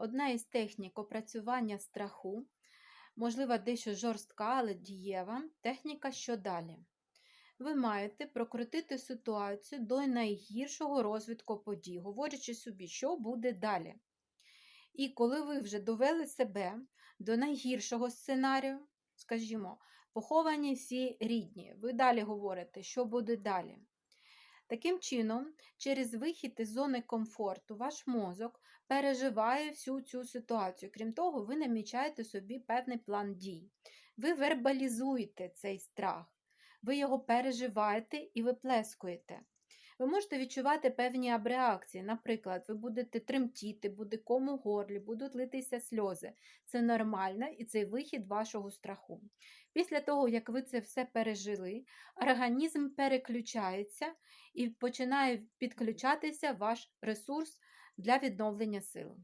Одна із технік опрацювання страху, можливо, дещо жорстка, але дієва, техніка що далі. Ви маєте прокрутити ситуацію до найгіршого розвитку подій, говорячи собі, що буде далі. І коли ви вже довели себе до найгіршого сценарію, скажімо, поховані всі рідні, ви далі говорите, що буде далі. Таким чином, через вихід із зони комфорту, ваш мозок переживає всю цю ситуацію. Крім того, ви намічаєте собі певний план дій. Ви вербалізуєте цей страх, ви його переживаєте і виплескуєте. Ви можете відчувати певні абреакції. Наприклад, ви будете тремтіти, буде кому горлі, будуть литися сльози. Це нормально і це вихід вашого страху. Після того, як ви це все пережили, організм переключається і починає підключатися ваш ресурс для відновлення сил.